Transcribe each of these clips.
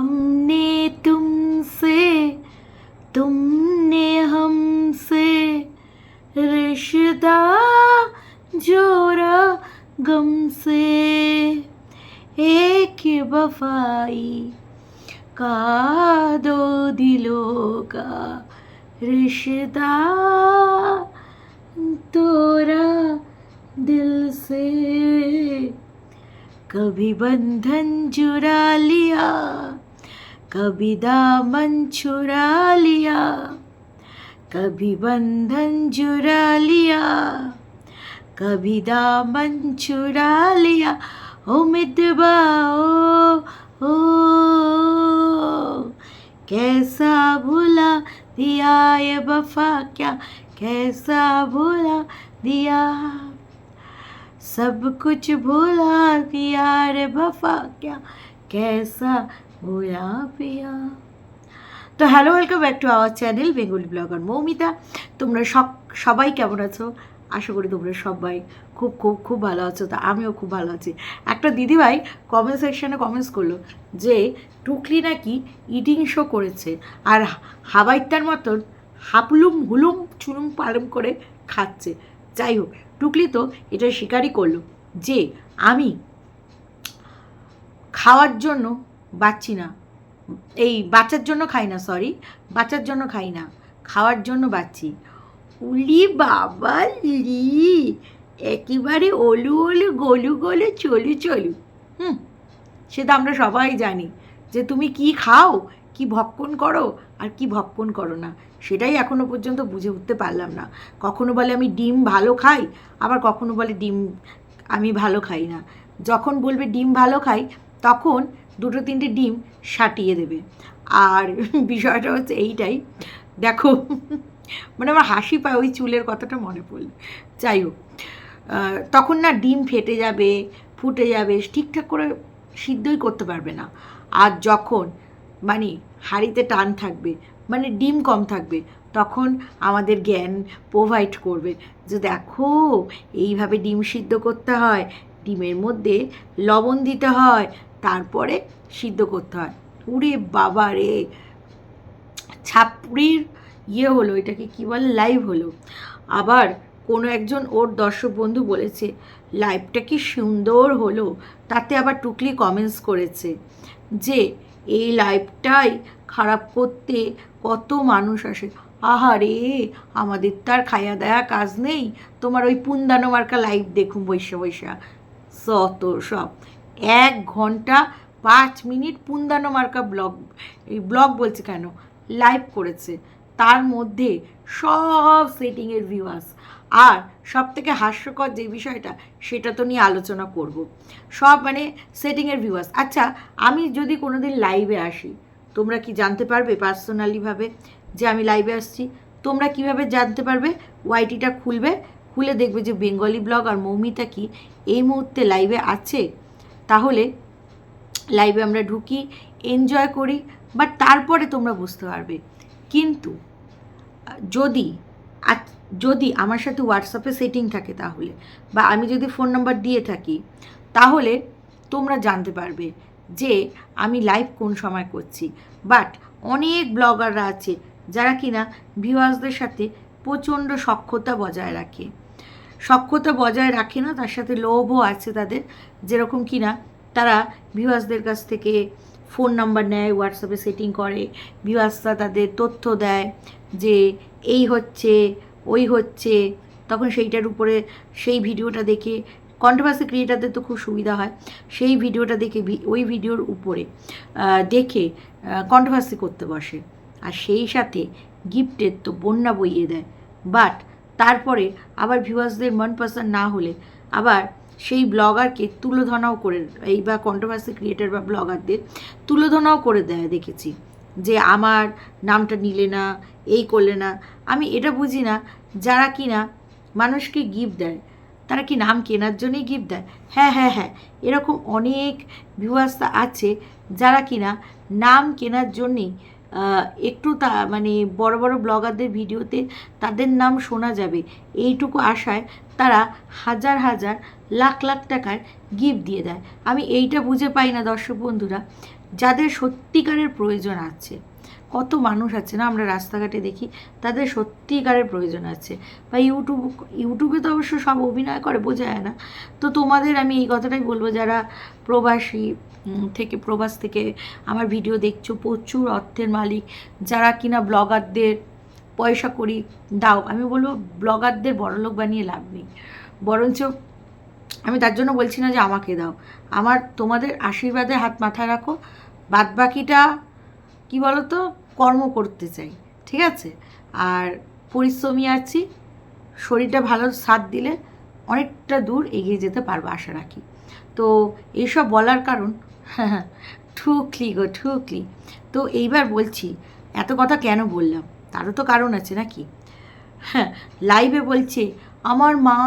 हमने तुमसे, तुमने हमसे रिश्ता जोड़ा गम से एक वफाई का दो दिलों का रिश्ता तोरा दिल से। कभी बंधन जुड़ा लिया कभी दामन छुरा लिया कभी बंधन चुरा लिया कभी दामन छुरा लिया ओ मितबा ओ कैसा भूला दिया ये वफा क्या, कैसा भूला दिया, सब कुछ भूला दिया रे वफा क्या, कैसा ভোলা পিয়া। তো hello welcome back to our channel Bengali blogger Moumita. তোমরা সব, সবাই কেমন আছো? আশা করি তোমরা সবাই খুব খুব খুব ভালো আছো। তা আমিও খুব ভালো আছি। একটা দিদিভাই কমেন্ট সেকশানে কমেন্টস করল যে, টুকলি নাকি ইটিং শো করেছে আর হাবাইটার মতন হাপলুম হুলুম চুলুম পালুম করে খাচ্ছে। যাই হোক, টুকলি তো এটা স্বীকারই করল যে, আমি খাওয়ার জন্য বাচ্চি না। এই বাচ্চার জন্য খাই না সরি বাচ্চার জন্য খাই না, খাওয়ার জন্য বাচ্চি উলি বাবা, লি, একেবারে ওলু ওলু, গলু গলু, চলু চলু। হুম সেটা আমরা সবাই জানি যে তুমি কি খাও, কি ভক্ষণ করো আর কি ভক্ষণ করো না। সেটাই এখনও পর্যন্ত বুঝে উঠতে পারলাম না। কখনো বলে আমি ডিম ভালো খাই, আবার কখনো বলে ডিম আমি ভালো খাই না। যখন বলবে ডিম ভালো খাই, তখন দুটো তিনটে ডিম সাটিয়ে দেবে। আর বিষয়টা হচ্ছে এইটাই। দেখো মানে আমার হাসি পায় ওই চুলের কথাটা মনে পড়ল। যাই হোক তখন না ডিম ফেটে যাবে, ফুটে যাবে, ঠিকঠাক করে সিদ্ধই করতে পারবে না। আর যখন মানে হাঁড়িতে টান থাকবে মানে ডিম কম থাকবে, তখন আমাদের জ্ঞান প্রোভাইড করবে যে দেখো, এইভাবে ডিম সিদ্ধ করতে হয়, ডিমের মধ্যে লবণ দিতে হয় তারপরে সিদ্ধ করতে হয়। উরে বাবা রে! ছাপড়ির ইয়ে হলো, এটাকে কী বলে? লাইভ হলো। আবার কোনো একজন ওর দর্শক বন্ধু বলেছে, লাইভটা কি সুন্দর হলো? তাতে আবার টুকলি কমেন্টস করেছে যে, এই লাইভটাই খারাপ করতে কত মানুষ আসে। আহারে আমাদের তো আর খাইয়া দেয়া কাজ নেই। তোমার ওই পুন্দানো মার্কা লাইভ দেখুন বৈশা বৈশা। সত সব। এক ঘণ্টা পাঁচ মিনিট পুন্দানো মার্কা ব্লগ, এই ব্লগ বলছে কেন? লাইভ করেছে। তার মধ্যে সব সেটিংয়ের ভিউয়ার্স আর সব থেকে হাস্যকর যে বিষয়টা, সেটা তো নিয়ে আলোচনা করব। সব মানে সেটিংয়ের ভিউয়ার্স আচ্ছা আমি যদি কোনো দিন লাইভে আসি, তোমরা কি জানতে পারবে পার্সোনালিভাবে যে আমি লাইভে আসছি? তোমরা কীভাবে জানতে পারবে? ওয়াইটিটা খুলবে। খুলে দেখবে যে বেঙ্গলি ব্লগ আর মৌমিতা কি এই মুহূর্তে লাইভে আছে? তাহলে লাইভে আমরা ঢুকি এনজয় করি বাট তারপরে তোমরা বুঝতে পারবে। কিন্তু, যদি যদি আমার সাথে হোয়াটসঅ্যাপে সেটিং থাকে তাহলে, বা আমি যদি ফোন নাম্বার দিয়ে থাকি, তাহলে তোমরা জানতে পারবে যে আমি লাইভ কোন সময় করছি। বাট অনেক ব্লগাররা আছে যারা কিনা ভিউয়ার্সদের সাথে প্রচণ্ড সক্ষতা বজায় রাখে। সক্ষতা বজায় রাখে না, তার সাথে লোভও আছে তাদের, যেরকম কি না তারা ভিউয়ার্সদের কাছ থেকে ফোন নাম্বার নেয় হোয়াটসঅ্যাপে সেটিং করে ভিউয়ার্সরা তাদের তথ্য দেয় যে এই হচ্ছে, ওই হচ্ছে, তখন সেইটার উপরে সেই ভিডিওটা দেখে কন্ট্রোভার্সি ক্রিয়েটারদের তো খুব সুবিধা হয়, সেই ভিডিওটা দেখে ওই ভিডিওর উপরে দেখে কন্ট্রোভার্সি করতে বসে, আর সেই সাথে গিফটের তো বন্যা বইয়ে দেয় বাট তারপরে আবার ভিউয়ার্সদের মন পছন্দ না হলে আবার সেই ব্লগারকে তুলোধনাও করে, এই বা কন্ট্রোভার্সি ক্রিয়েটার বা ব্লগারদের তুলোধনাও করে দেয়, দেখেছি। যে আমার নামটা নিলে না, এই করলে না, আমি এটা বুঝি না, যারা কি না মানুষকে গিফট দেয়, তারা কি নাম কেনার জন্যই গিফট দেয়? হ্যাঁ হ্যাঁ হ্যাঁ এরকম অনেক ভিউয়ার্স আছে যারা কিনা নাম কেনার জন্যেই একটু তা মানে বড় বড় ব্লগারদের ভিডিওতে তাদের নাম শোনা যাবে। এইটুকু আশায় তারা হাজার হাজার লাখ লাখ টাকার গিফট দিয়ে দেয়। আমি এইটা বুঝে পাই না দর্শক বন্ধুরা, যাদের সত্যিকারের প্রয়োজন আছে। কত মানুষ আছে না আমরা রাস্তাঘাটে দেখি, তাদের সত্যিকারের প্রয়োজন আছে। বা ইউটিউব, ইউটিউবে তো অবশ্য সব অভিনয় করে বোঝা যায় না। তো তোমাদের আমি এই কথাটাই বলব, যারা প্রবাসী থেকে, প্রবাস থেকে আমার ভিডিও দেখছ, প্রচুর অর্থের মালিক, যারা কিনা ব্লগারদের পয়সা করি, দাও। আমি বলব, ব্লগারদের বড়লোক বানিয়ে লাভ নেই। বরঞ্চ আমি তার জন্য বলছি না যে আমাকে দাও। আমার, তোমাদের আশীর্বাদে হাত মাথায় রাখো। বাদ বাকিটা কী বলো তো কর্ম করতে চাই, ঠিক আছে? আর পরিশ্রমী আছি, শরীরটা ভালো সাথ দিলে অনেকটা দূর এগিয়ে যেতে পারব আশা রাখি। তো এইসব বলার কারণ ঠুকলি গো, ঠুকলি। তো এইবার বলছি, এত কথা কেন বললাম? তারও তো কারণ আছে নাকি? হ্যাঁ লাইভে বলছে, আমার মা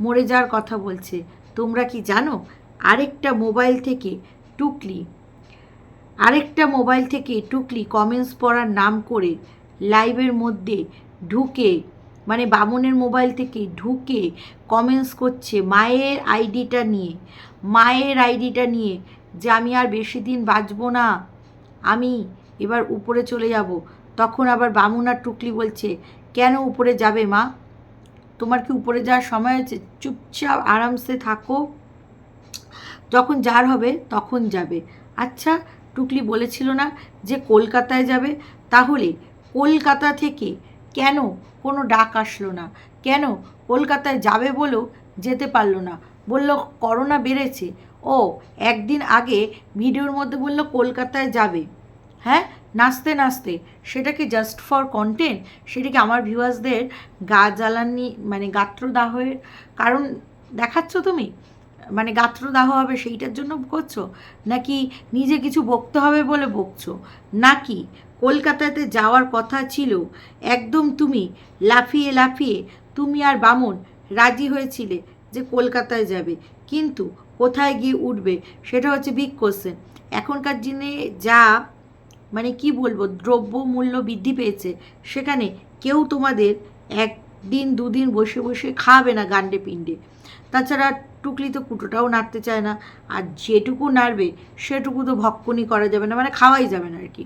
মরে যাওয়ার কথা বলছে। তোমরা কি জানো? আরেকটা মোবাইল থেকে টুকলি আরেকটা মোবাইল থেকে টুকলি কমেন্টস পড়ার নাম করে লাইভের মধ্যে ঢুকে মানে বামনের মোবাইল থেকে ঢুকে কমেন্টস করছে মায়ের আইডিটা নিয়ে, মায়ের আইডিটা নিয়ে যে আমি আর বেশি দিন বাঁচবো না, আমি এবার উপরে চলে যাব। তখন আবার বামুন আর টুকলি বলছে, কেন উপরে যাবে মা? তোমার কি উপরে যাওয়ার সময় হয়েছে? চুপচাপ আরামসে থাকো। যখন যার হবে তখন যাবে। আচ্ছা টুকলি বলেছিল না যে কলকাতায় যাবে? তাহলে কলকাতা থেকে কেন কোনো ডাক আসলো না? কেন কলকাতায় যাবে বলেও যেতে পারল না? বলল, করোনা বেড়েছে। ও একদিন আগে ভিডিওর মধ্যে বলল, কলকাতায় যাবে। হ্যাঁ নাচতে নাচতে। সেটা কি জাস্ট ফর কন্টেন্ট সেটা কি আমার ভিউয়ার্সদের গা জ্বালানি মানে গাত্রদাহের কারণ দেখাচ্ছ তুমি? মানে গাত্রদাহ হবে সেইটার জন্য করছ? নাকি নিজে কিছু বকতে হবে বলে বকছো? নাকি কলকাতাতে যাওয়ার কথা ছিল, একদম তুমি লাফিয়ে লাফিয়ে তুমি আর বামন রাজি হয়েছিলে যে কলকাতায় যাবে, কিন্তু কোথায় গিয়ে উঠবে? সেটা হচ্ছে বিগ কোশ্চেন এখনকার দিনে যা মানে কি বলব, দ্রব্য মূল্য বৃদ্ধি পেয়েছে, সেখানে কেউ তোমাদের একদিন দুদিন বসে বসে খাবে না গান্ডে পিণ্ডে। তাছাড়া টুকলি তো কুটোটাও নাড়তে চায় না, আর যেটুকু নাড়বে সেটুকু তো ভক্ষণই করা যাবে না মানে খাওয়াই যাবে না আর কি।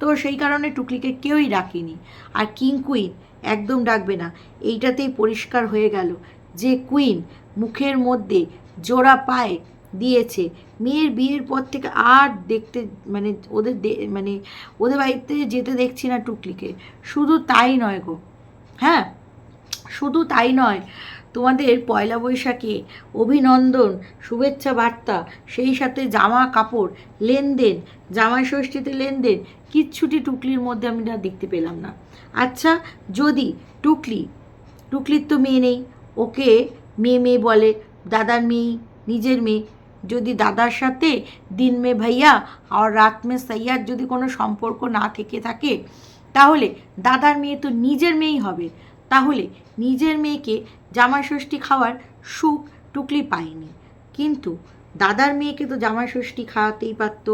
তো সেই কারণে টুকলিকে কেউই ডাকেনি। আর কিং কুইন একদম ডাকবে না, এইটাতেই পরিষ্কার হয়ে গেল যে কুইন মুখের মধ্যে জোড়া পায়ে দিয়েছে। মেয়ের বিয়ের পর থেকে আর দেখতে মানে ওদের মানে ওদের বাড়িতে যেতে দেখছি না টুকলিকে। শুধু তাই নয় গো হ্যাঁ? শুধু তাই নয় তোমাদের পয়লা বৈশাখে অভিনন্দন, শুভেচ্ছা বার্তা, সেই সাথে জামা কাপড় লেনদেন, জামাই ষষ্ঠীতে লেনদেন, কিচ্ছুটি টুকলির মধ্যে আমি না দেখতে পেলাম না। আচ্ছা যদি টুকলি, টুকলির তো মেয়ে নেই, ওকে মেয়ে মেয়ে বলে, দাদার মেয়ে, নিজের মেয়ে, যদি দাদার সাথে দিন মে ভাইয়া আর রাত মে সাইয়ার যদি কোনো সম্পর্ক না থেকে থাকে, তাহলে দাদার মেয়ে তো নিজের মেয়েই হবে। তাহলে নিজের মেয়েকে জামাই ষষ্ঠী খাওয়ার সুখ টুকলি পায়নি কিন্তু দাদার মেয়েকে তো জামাই ষষ্ঠী খাওয়াতেই পারতো।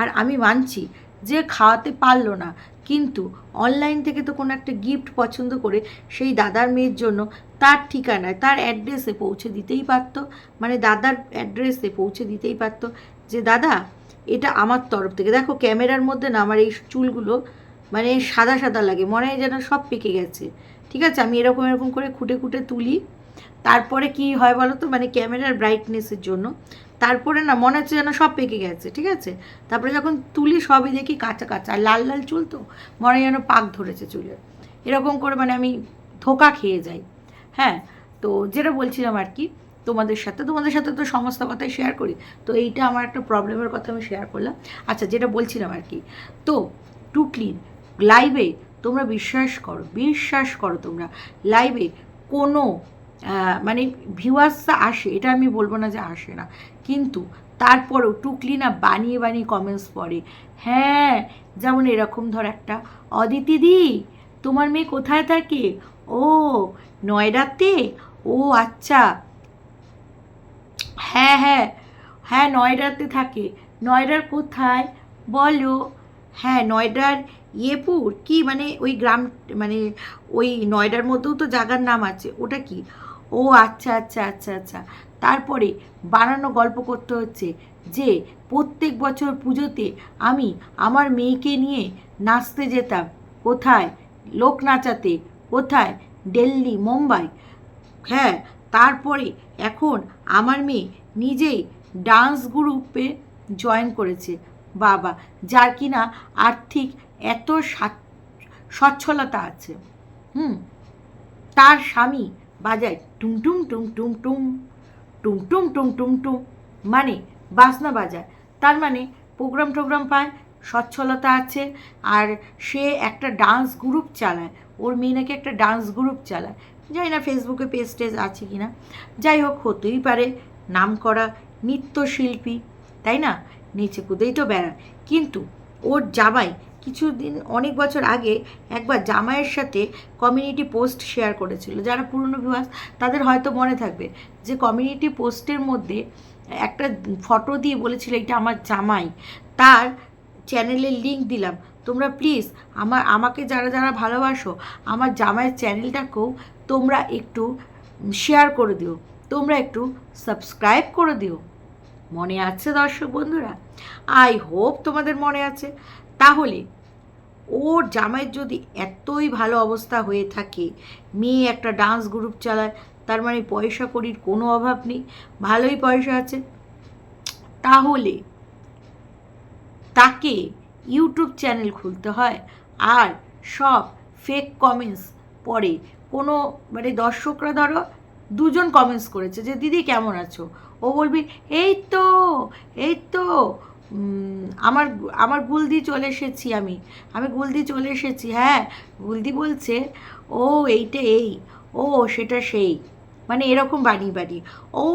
আর আমি মানছি যে খাওয়াতে পারল না। কিন্তু অনলাইন থেকে তো কোনো একটা গিফট পছন্দ করে সেই দাদার মেয়ের জন্য তার ঠিকানায়, তার অ্যাড্রেসে পৌঁছে দিতেই পারতো। মানে দাদার অ্যাড্রেসে পৌঁছে দিতেই পারতো যে, দাদা, এটা আমার তরফ থেকে। দেখো ক্যামেরার মধ্যে না আমার এই চুলগুলো মানে সাদা সাদা লাগে, মনে হয় যেন সব পেকে গেছে। ঠিক আছে? আমি এরকম এরকম করে খুঁটে খুঁটে তুলি। তারপরে কি হয় বলো তো? মানে ক্যামেরার ব্রাইটনেসের জন্য। তারপরে না মনে হচ্ছে যেন সব পেকে গেছে, ঠিক আছে? তারপরে যখন তুলি সবই দেখি কাঁচা কাঁচা। লাল লাল চুল তো? মনে যেন পাক ধরেছে চুলে এরকম করে মানে আমি ধোকা খেয়ে যাই। হ্যাঁ? তো যেটা বলছিলাম আর কি, তোমাদের সাথে। তোমাদের সাথে তো সমস্ত কথাই শেয়ার করি। তো এইটা আমার একটা প্রবলেমের কথা আমি শেয়ার করলাম। আচ্ছা যেটা বলছিলাম আর কি। তো টুকলির লাইভে তোমরা বিশ্বাস করো বিশ্বাস করো তোমরা। লাইভে কোনো মানে ভিউয়ার্সরা আসে, এটা আমি বলব না যে আসে না। কিন্তু তারপরেও টুকলি না বানিয়ে বানিয়ে কমেন্টস পড়ে। হ্যাঁ যেমন এরকম ধর একটা, অদিতি দি, তোমার মেয়ে কোথায় থাকে? ও, নয়ডাতে? ও আচ্ছা। হ্যাঁ হ্যাঁ। হ্যাঁ নয়ডাতে থাকে। নয়ডার কোথায়? বলো। হ্যাঁ নয়ডার ইয়েপুর? কি? মানে ওই গ্রাম মানে ওই নয়ডার মধ্যেও তো জায়গার নাম আছে। ওটা কি? ও ও আচ্ছা আচ্ছা আচ্ছা আচ্ছা। তারপরে বানানো গল্প করতে হচ্ছে যে, প্রত্যেক বছর পুজোতে আমি আমার মেয়েকে নিয়ে নাচতে যেতাম। কোথায়? লোক নাচাতে। কোথায়? দিল্লি, মুম্বাই। হ্যাঁ তারপরে এখন আমার মেয়ে নিজেই ডান্স গ্রুপে জয়েন করেছে। বাবা, যার কিনা আর্থিক এত সচ্ছলতা আছে। হুম? তার স্বামী বাজায় টুম টুম টুম টুম টুম টুম টুম টুম মানে বাসনা বাজায়। তার মানে প্রোগ্রাম টোগ্রাম পায় সচ্ছলতা আছে, আর সে একটা ডান্স গ্রুপ চালায়। ওর মেয়ে নাকি একটা ডান্স গ্রুপ চালায়। জানি না ফেসবুকে পেজ টেজ আছে কি না। যাই হোক, হতেই পারে নাম করা নৃত্যশিল্পী, তাই না? নিচে কুদেই তো বেড়ায়। কিন্তু ওর জামাই কিছুদিন, অনেক বছর আগে একবার জামাইয়ের সাথে কমিউনিটি পোস্ট শেয়ার করেছিল। যারা পুরনো বিবাস তাদের হয়তো মনে থাকবে যে কমিউনিটি পোস্টের মধ্যে একটা ফটো দিয়ে বলেছিল, এটা আমার জামাই। তার চ্যানেলের লিংক দিলাম। তোমরা প্লিজ আমার, আমাকে যারা যারা ভালোবাসো, আমার জামাইয়ের চ্যানেলটাকেও তোমরা একটু শেয়ার করে দিও। তোমরা একটু সাবস্ক্রাইব করে দিও। মনে আছে দর্শক বন্ধুরা? আই হোপ তোমাদের মনে আছে। তাহলে ওর জামাইয়ের যদি এতই ভালো অবস্থা হয়ে থাকে, মেয়ে একটা ডান্স গ্রুপ চালায়, তার মানে পয়সা কড়ির কোনো অভাব নেই, ভালোই পয়সা আছে। তাহলে তাকে ইউটিউব চ্যানেল খুলতে হয় আর সব ফেক কমেন্টস পড়ে কোনো মানে দর্শকরা ধরো দুজন কমেন্টস করেছে যে, দিদি কেমন আছো? ও বলবি, এই তো এই তো আমার আমার গুলদি চলে এসেছি আমি। আমি গুলদি চলে এসেছি হ্যাঁ। গুলদি বলছে, ও, এইটা এই। ও, সেটা সেই। মানে এরকম বানিয়ে বানিয়ে ও,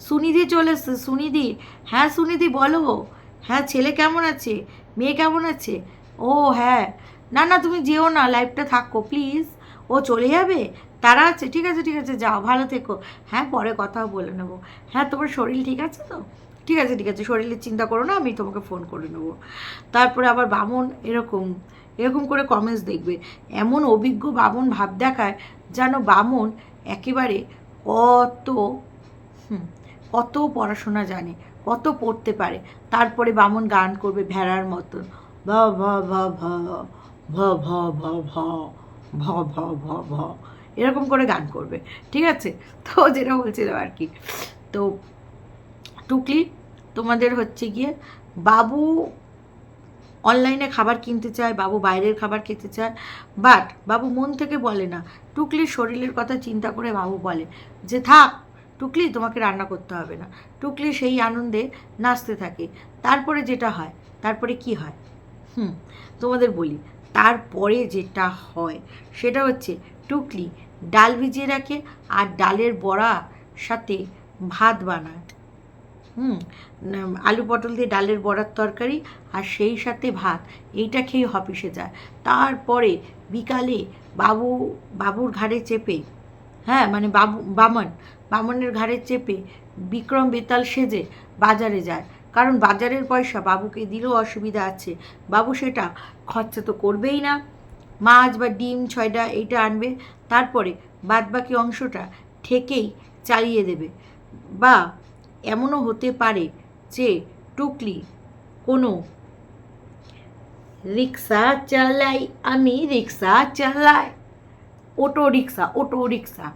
সুনিধি চলে এসছে, সুনিধি। হ্যাঁ সুনিধি, বলো। হ্যাঁ ছেলে কেমন আছে? মেয়ে কেমন আছে? ও হ্যাঁ। না না, তুমি যেও না, লাইফটা থাকো, প্লিজ। ও চলে যাবে? তারা আছে, ঠিক আছে ঠিক আছে, যাও, ভালো থেকো। হ্যাঁ পরে কথা বলে নেব। হ্যাঁ তোমার শরীর ঠিক আছে তো? ঠিক আছে ঠিক আছে শরীরের চিন্তা করো না আমি তোমাকে ফোন করে নেব তারপরে আবার বামন এরকম এরকম করে কমেন্টস দেখবে এমন অভিজ্ঞ বামন ভাব দেখায় যেন বামন একেবারে কত কত পড়াশোনা জানে কত পড়তে পারে তারপরে বামন গান করবে ভেড়ার মতন ভ ভ ভ ভ ভ ভ ভ ভ ভ ভ ভ ভ এরকম করে গান করবে ঠিক আছে তো যেটা বলছিলাম আর কি তো টুকলি তোমাদের হচ্ছে গিয়ে বাবু অনলাইনে খাবার কিনতে চায়, বাবু বাইরের খাবার খেতে চায় বাট বাবু মন থেকে বলে না। টুকলির শরীরের কথা চিন্তা করে বাবু বলে যে, থাক, টুকলি তোমাকে রান্না করতে হবে না। টুকলি সেই আনন্দে নাচতে থাকে। তারপরে যেটা হয়, তারপরে কি হয়? হুম, তোমাদের বলি। তারপরে যেটা হয়, সেটা হচ্ছে টুকলি ডাল ভিজিয়ে রাখে আর ডালের বড়া সাথে ভাত বানায়। হুম আলু পটল দিয়ে ডালের বড়ার তরকারি আর সেই সাথে ভাত, এইটা খেয়ে অফিসে যায়। তারপরে বিকালে বাবু, বাবুর ঘাড়ে চেপে হ্যাঁ মানে বাবু, বামন, বামনের ঘাড়ে চেপে বিক্রম বেতাল সেজে বাজারে যায়। কারণ বাজারের পয়সা বাবুকে দিলেও অসুবিধা আছে। বাবু সেটা খরচা তো করবেই না। মাছ বা ডিম ছয়টা এইটা আনবে। তারপরে বাদবাকি অংশটা ঠেকেই চালিয়ে দেবে। বা এমনও হতে পারে যে টুকলি কোনো রিক্সা চালাই, আমি রিক্সা চালাই। অটো রিক্সা অটো রিক্সা।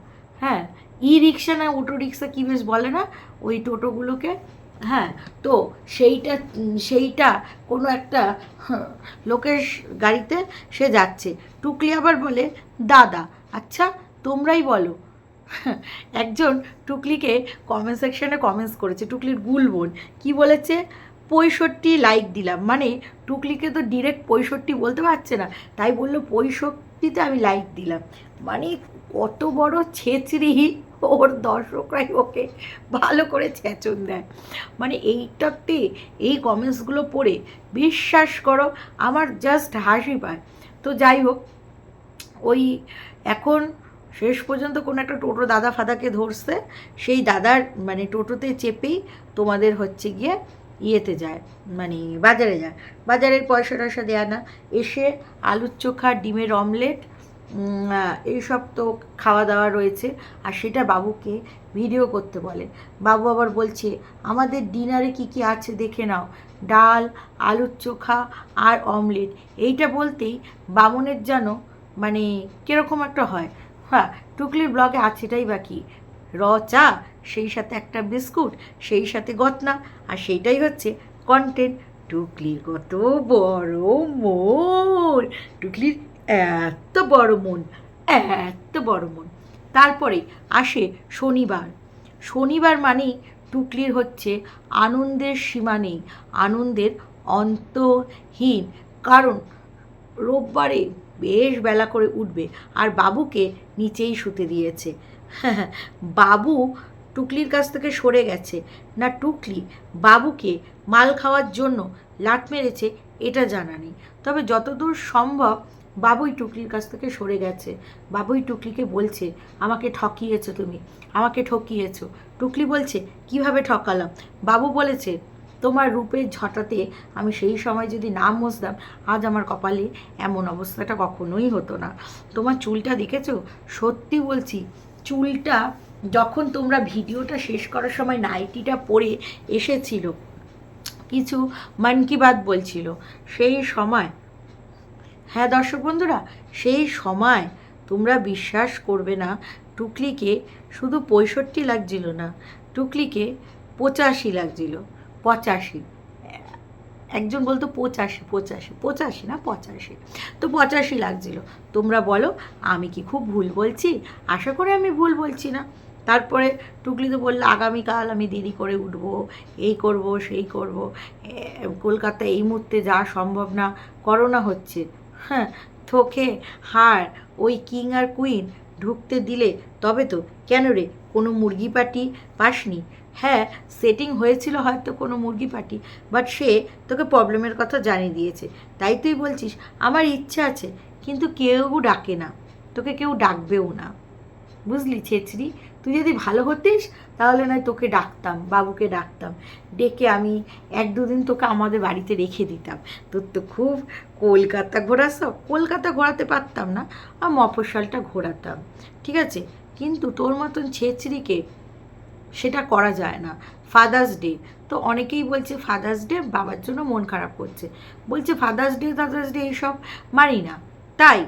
হ্যাঁ ই রিক্সা না অটো রিক্সা কী বেশ বলে না? ওই টোটোগুলোকে। হ্যাঁ তো সেইটা সেইটা কোনো একটা লোকের গাড়িতে সে যাচ্ছে। টুকলি আবার বলে, দাদা আচ্ছা তোমরাই বলো। একজন টুকলিকে কমেন্ট সেকশনে কমেন্টস করেছে, টুকলির গুলবোন কি বলেছে? পঁয়ষট্টি লাইক দিলাম। মানে টুকলিকে তো ডিরেক্ট পঁয়ষট্টি বলতে পারছে না, তাই বলল পঁয়ষট্টিতে আমি লাইক দিলাম। মানে কত বড় ছেচড়ি ওর দর্শকরাই ওকে ভালো করে ছেঁচন দেয়। মানে এইটাতে এই কমেন্টসগুলো পড়ে বিশ্বাস করো, আমার জাস্ট হাসি পায়। তো যাই হোক, ওই এখন শেষ পর্যন্ত কোনো একটা টোটো দাদা ফাদাকে ধরছে, সেই দাদার মানে টোটোতে চেপেই তোমাদের হচ্ছে গিয়ে ইয়েতে যায় মানে বাজারে যায়। বাজারের পয়সা টয়সা দেয়া না, এসে আলুর চোখা, ডিমের অমলেট এইসব তো খাওয়া দাওয়া রয়েছে। আর সেটা বাবুকে ভিডিও করতে বলে। বাবু আবার বলছে, আমাদের ডিনারে কি কি আছে দেখে নাও। ডাল, আলুর চোখা আর অমলেট। এইটা বলতেই বামনের যেন মানে কীরকম একটা হয় হ্যাঁ টুকলির ব্লগে আছেটাই বাকি র, চা, সেই সাথে একটা বিস্কুট, সেই সাথে গতনা, আর সেইটাই হচ্ছে কন্টেন্ট টুকলির কত বড় মন, টুকলির এত বড় মন, এত বড় মন। তারপরে আসে শনিবার। শনিবার মানেই টুকলির হচ্ছে আনন্দের সীমা নেই, আনন্দের অন্তহীন। কারণ রোববারে বেশ বেলা করে উঠবে। আর বাবুকে নিচেই শুতে দিয়েছে। বাবু টুকলির কাছ থেকে সরে গেছে। না, টুকলি, বাবুকে মাল খাওয়ার জন্য লাট মেরেছে এটা জানা নেই। তবে যতদূর সম্ভব বাবুই টুকলির কাছ থেকে সরে গেছে। বাবুই টুকলিকে বলছে, আমাকে ঠকিয়েছো তুমি, আমাকে ঠকিয়েছো। টুকলি বলছে, কীভাবে ঠকালাম? বাবু বলেছে তোমার রূপের ঝটাতে আমি সেই সময় যদি নাম মসতাম আজ আমার কপালে এমন অবস্থাটা কখনোই হতো না। তোমার চুলটা দেখেছ? সত্যি বলছি, চুলটা যখন তোমরা ভিডিওটা শেষ করার সময় নাইটিটা পরে এসেছিল, কিছু মন কি বাত বলছিল, সেই সময় হ্যাঁ দর্শক বন্ধুরা, সেই সময় তোমরা বিশ্বাস করবে না, টুকলিকে শুধু পঁয়ষট্টি লাগছিল না, টুকলিকে পঁচাশি লাগছিল। পঁচাশি। একজন বলতো পঁচাশি পঁচাশি পঁচাশি না পঁচাশি। তো পঁচাশি লাগছিল। তোমরা বলো, আমি কি খুব ভুল বলছি? আশা করে আমি ভুল বলছি না। তারপরে টুকলি তো বলল, আগামীকাল আমি দেরি করে উঠব, এই করব, সেই করব। কলকাতায় এই মুহূর্তে যাওয়া সম্ভব না, করোনা হচ্ছে। হ্যাঁ থোকে, হার, ওই কিং আর কুইন ঢুকতে দিলে তবে তো। কেন রে? কোনো মুরগি পাটি পাসনি? হ্যাঁ সেটিং হয়েছিল হয়তো কোনো মুরগি পাটি বাট সে তোকে প্রবলেমের কথা জানিয়ে দিয়েছে। তাই তুই বলছিস, আমার ইচ্ছা আছে, কিন্তু কেউ ডাকে না। তোকে কেউ ডাকবেও না। বুঝলি ছেচরি তুই যদি ভালো হতিস, তাহলে নয় তোকে ডাকতাম, বাবুকে ডাকতাম, ডেকে আমি এক দুদিন তোকে আমাদের বাড়িতে রেখে দিতাম। তোর তো খুব কলকাতা ঘোরা সব কলকাতা ঘোরাতে পারতাম না, আর মফস্বলটা ঘোরাতাম, ঠিক আছে? কিন্তু তোর মতন ছেচরিকে সেটা করা যায় না। ফাদার্স ডে তো অনেকেই বলছে ফাদার্স ডে বাবার জন্য মন খারাপ করছে। বলছে ফাদার্স ডে ফাদার্স ডে এইসব মানি না। তাই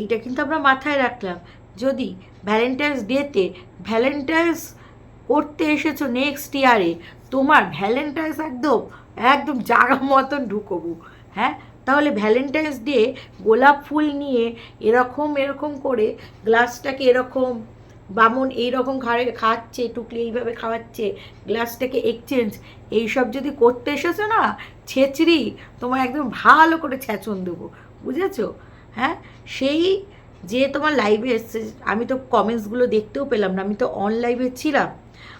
এইটা কিন্তু আমরা মাথায় রাখলাম। যদি ভ্যালেন্টাইন্স ডেতে ভ্যালেন্টাইন্স করতে এসেছ নেক্সট ইয়ারে তোমার ভ্যালেন্টাইন্স একদম একদম জাগা মতন ঢুকবো হ্যাঁ? তাহলে ভ্যালেন্টাইন্স ডে গোলাপ ফুল নিয়ে এরকম এরকম করে গ্লাসটাকে এরকম, বামন এইরকম ঘাড়ে খাচ্ছে, টুকলি এইভাবে খাওয়াচ্ছে, গ্লাসটাকে এক্সচেঞ্জ এইসব যদি করতে এসেছ না, ছেচড়ি তোমার একদম ভালো করে ছ্যাঁচন দেবো, বুঝেছ? হ্যাঁ? সেই যে তোমার লাইভে এসছে, আমি তো কমেন্টসগুলো দেখতেও পেলাম না, আমি তো অন লাইভে ছিলাম।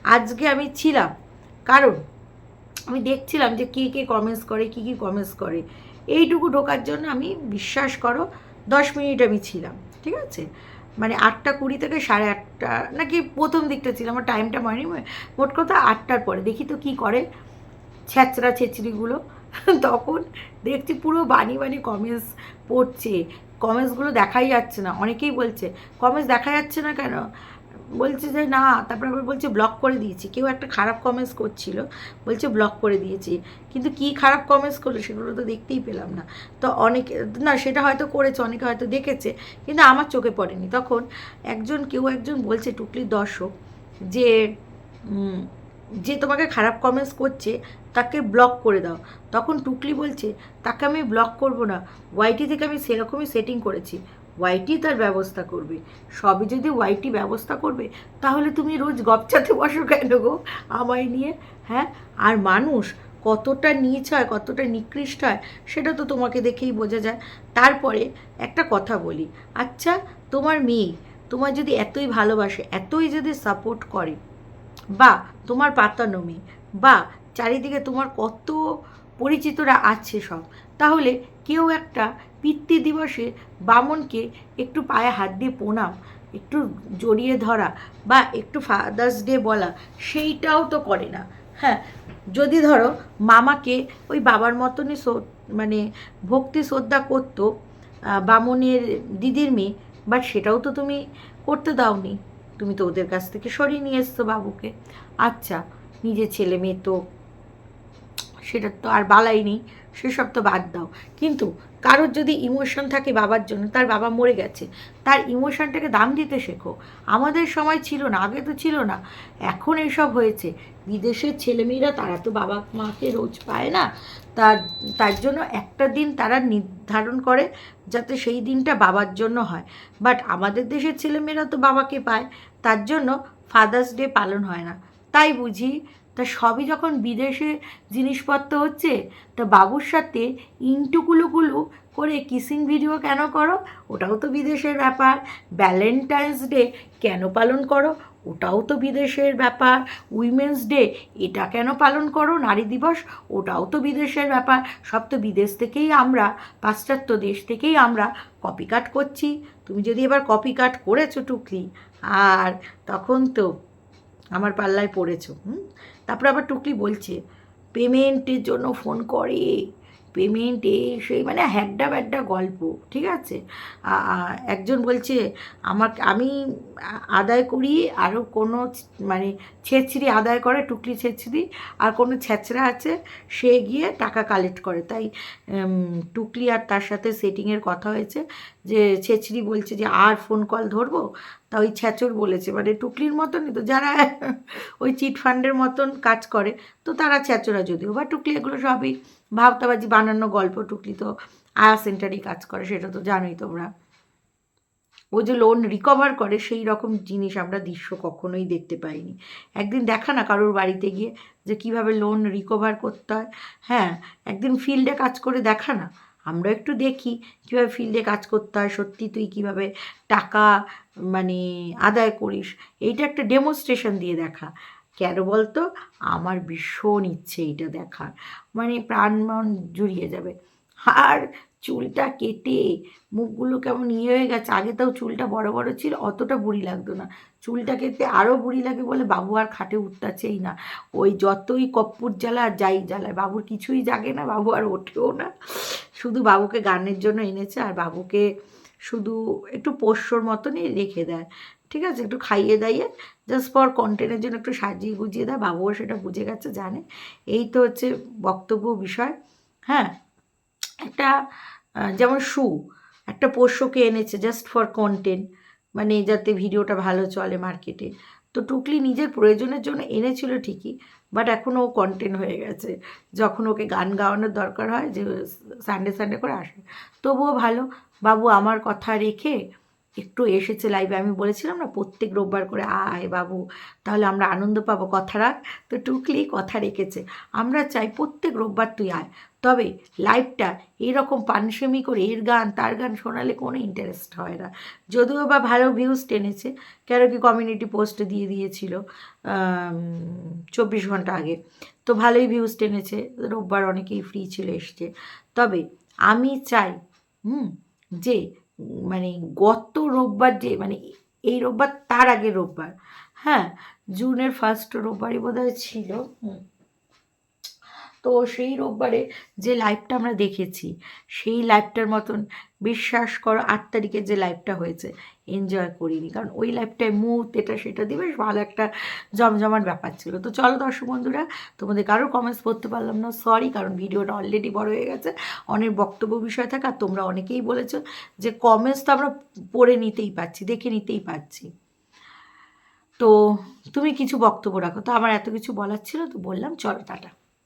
আজকে আমি ছিলাম। কারণ আমি দেখছিলাম যে কে কে কমেন্টস করে, কী কী কমেন্টস করে। এইটুকু ঢোকার জন্য আমি বিশ্বাস করো, দশ মিনিট আমি ছিলাম, ঠিক আছে? মানে আটটা কুড়ি থেকে সাড়ে আটটা, নাকি প্রথম দিকটা ছিল আমার টাইমটা মনে মোট কথা আটটার পরে। দেখি তো কী করে ছ্যাচড়া ছেচড়িগুলো। তখন দেখছি পুরো বানি বানি কমেন্টস পড়ছে। কমেন্টসগুলো দেখাই যাচ্ছে না। অনেকেই বলছে কমেন্টস দেখা যাচ্ছে না কেন? বলছে যে, না। তারপর আবার বলছে ব্লক করে দিয়েছি। কেউ একটা খারাপ কমেন্টস করছিল, বলছে ব্লক করে দিয়েছি। কিন্তু কি খারাপ কমেন্টস করল সেগুলো তো দেখতেই পেলাম না। তো অনেকে, না, সেটা হয়তো করেছে, অনেকে হয়তো দেখেছে, কিন্তু আমার চোখে পড়েনি। তখন একজন, কেউ একজন বলছে, টুকলির দর্শক। যে যে তোমাকে খারাপ কমেন্টস করছে, তাকে ব্লক করে দাও। তখন টুকলি বলছে, তাকে আমি ব্লক করব না। ওয়াইটি থেকে আমি সেরকমই সেটিং করেছি। ওয়াইটি তার ব্যবস্থা করবে। সবই যদি ওয়াইটি ব্যবস্থা করবে, তাহলে তুমি রোজ গপচাতে বসো কেন গো? আমায় নিয়ে হ্যাঁ? আর মানুষ কতটা নিচ হয় কতটা নিকৃষ্ট হয় সেটা তো তোমাকে দেখেই বোঝা যায়। তারপরে একটা কথা বলি। আচ্ছা তোমার মেয়ে তোমার যদি এতই ভালোবাসে, এতই যদি সাপোর্ট করে বা তোমার পাতানো মেয়ে বা চারিদিকে তোমার কত পরিচিতরা আছে সব। তাহলে কেউ একটা পিতৃ দিবসে বামনকে একটু পায়ে হাত দিয়ে প্রণাম, একটু জড়িয়ে ধরা বা একটু ফাদার্স ডে বলা, সেইটাও তো করে না। হ্যাঁ যদি ধরো মামাকে ওই বাবার মতনই মানে ভক্তি শ্রদ্ধা করতো বামুনের দিদির মেয়ে বাট সেটাও তো তুমি করতে দাওনি। তুমি তো ওদের কাছ থেকে সরিয়ে নিয়ে এসছো বাবুকে। আচ্ছা নিজের ছেলে মেয়ে তো, সেটা তো আর বালাই নেই, সেসব তো বাদ দাও। কিন্তু কারোর যদি ইমোশন থাকে বাবার জন্য, তার বাবা মরে গেছে, তার ইমোশনটাকে দাম দিতে শেখো। আমাদের সময় ছিল না, আগে তো ছিল না। এখন এসব হয়েছে। বিদেশের ছেলেমেয়েরা, তারা তো বাবা মাকে রোজ পায় না। তার তার জন্য একটা দিন তারা নির্ধারণ করে যাতে সেই দিনটা বাবার জন্য হয়। বাট আমাদের দেশের ছেলেমেয়েরা তো বাবাকে পায়। তার জন্য ফাদার্স ডে পালন হয় না। তাই বুঝি তা সবই যখন বিদেশে জিনিসপত্র হচ্ছে, তা বাবুর সাথে ইন্টুকুলুকুলু করে কিসিং ভিডিও কেন করো? ওটাও তো বিদেশের ব্যাপার। ভ্যালেন্টাইন্স ডে কেন পালন করো? ওটাও তো বিদেশের ব্যাপার। উইমেন্স ডে এটা কেন পালন করো? নারী দিবস ওটাও তো বিদেশের ব্যাপার। সব তো বিদেশ থেকেই আমরা, পাশ্চাত্য দেশ থেকেই আমরা কপি কাট করছি। তুমি যদি এবার কপি কাট করেছ টুকলি, আর তখন তো আমার পাল্লায় পড়েছো, হুম? তারপরে আবার টুকলি বলছে পেমেন্টের জন্য ফোন করে। পেমেন্টে সেই মানে হ্যাড্ডা ব্যাড্ডা গল্প, ঠিক আছে? একজন বলছে আমার আমি আদায় করি আরও কোনো মানে ছেচড়ি আদায় করে, টুকলি ছেচড়ি, আর কোনো ছেচড়া আছে, সে গিয়ে টাকা কালেক্ট করে। তাই টুকলি আর তার সাথে সেটিংয়ের কথা হয়েছে যে, ছেচড়ি বলছে যে, আর ফোন কল ধরবো? তা ওই ছ্যাচর বলেছে মানে টুকলির মতনই তো, যারা ওই চিট ফান্ডের মতন কাজ করে, তো তারা ছ্যাচরা যদিও, বা টুকলি এগুলো সবই ভাবতাবাজি বানানো গল্প টুকলি তো আয়া সেন্টারই কাজ করে, সেটা তো জানোই তোমরা। ও যে লোন রিকভার করে, সেই রকম জিনিস আমরা দৃশ্য কখনোই দেখতে পাইনি। একদিন দেখা না কারোর বাড়িতে গিয়ে যে কীভাবে লোন রিকভার করতে হয়। হ্যাঁ একদিন ফিল্ডে কাজ করে দেখা না। আমরা একটু দেখি কীভাবে ফিল্ডে কাজ করতে হয়, সত্যি তুই কীভাবে টাকা মানে আদায় করিস। এইটা একটা ডেমনস্ট্রেশন দিয়ে দেখা। কেন বলতো? আমার ভীষণ ইচ্ছে এইটা দেখার। মানে প্রাণ মন জুড়িয়ে যাবে। আর চুলটা কেটে মুখগুলো কেমন ইয়ে হয়ে গেছে। আগে তাও চুলটা বড় বড় ছিল, অতটা বুড়ি লাগতো না। চুলটা কেটে আরও বুড়ি লাগে বলে বাবু আর খাটে উঠতেছেই না। ওই যতই কপ্পুর জ্বালা আর যাই জ্বালায়, বাবুর কিছুই জাগে না, বাবু আর ওঠেও না। শুধু বাবুকে গানের জন্য এনেছে আর বাবুকে শুধু একটু পোষ্যর মতনই রেখে দেয়। ঠিক আছে? একটু খাইয়ে দাইয়ে জাস্ট ফর কন্টেন্টের জন্য একটু সাজিয়ে গুজিয়ে দেয় বাবুও সেটা বুঝে গেছে, জানে। এই তো হচ্ছে বক্তব্য বিষয়। হ্যাঁ? একটা যেমন শু, একটা পোষ্যকে এনেছে জাস্ট ফর কন্টেন্ট মানে যাতে ভিডিওটা ভালো চলে মার্কেটে তো টুকলি নিজের প্রয়োজনের জন্য এনেছিল ঠিকই বাট এখন ও কন্টেন্ট হয়ে গেছে। যখন ওকে গান গাওয়ানোর দরকার হয়, যে সানডে সানডে করে আসে। তবুও ভালো। বাবু আমার কথা রেখে একটু এসেছে লাইভে আমি বলেছিলাম না, প্রত্যেক রোববার করে, আয় বাবু, তাহলে আমরা আনন্দ পাবো, কথা রাখ। তো টুকলি কথা রেখেছে, আমরা চাই প্রত্যেক রোববার তুই আয়। তবে লাইভটা এইরকম পানসেমি করে, এর গান, তার গান শোনালে কোনো ইন্টারেস্ট হয় না। যদিও বা ভালো ভিউজ টেনেছে, কেন কি কমিউনিটি পোস্ট দিয়ে দিয়েছিল চব্বিশ ঘণ্টা আগে। তো ভালোই ভিউজ টেনেছে, রোববার অনেকেই ফ্রি ছিল, এসছে। তবে আমি চাই, হুম, যে মানে গত রোববার যে মানে এই রোববার তার আগে রোববার। হ্যাঁ জুনের ফার্স্ট রোববারই বোধহয় ছিল। হুম। তো সেই রোববারে যে লাইভটা আমরা দেখেছি, সেই লাইভটার মতন বিশ্বাস করো আট তারিখে যে লাইভটা হয়েছে এনজয় করিনি। কারণ ওই লাইভটায় মুড এটা সেটা দিয়ে বেশ ভালো একটা জমজমাট ব্যাপার ছিল। তো চলো দর্শক বন্ধুরা, তোমাদের কারোর কমেন্টস পড়তে পারলাম না সরি কারণ ভিডিওটা অলরেডি বড় হয়ে গেছে। অনেক বক্তব্য বিষয় থাকে, আর তোমরা অনেকেই বলেছ যে কমেন্টস তো আমরা পড়ে নিতেই পাচ্ছি দেখে নিতেই পাচ্ছি তো তুমি কিছু বক্তব্য রাখো। তো আমার এত কিছু বলার ছিল, তো বললাম, চলো, টাটা।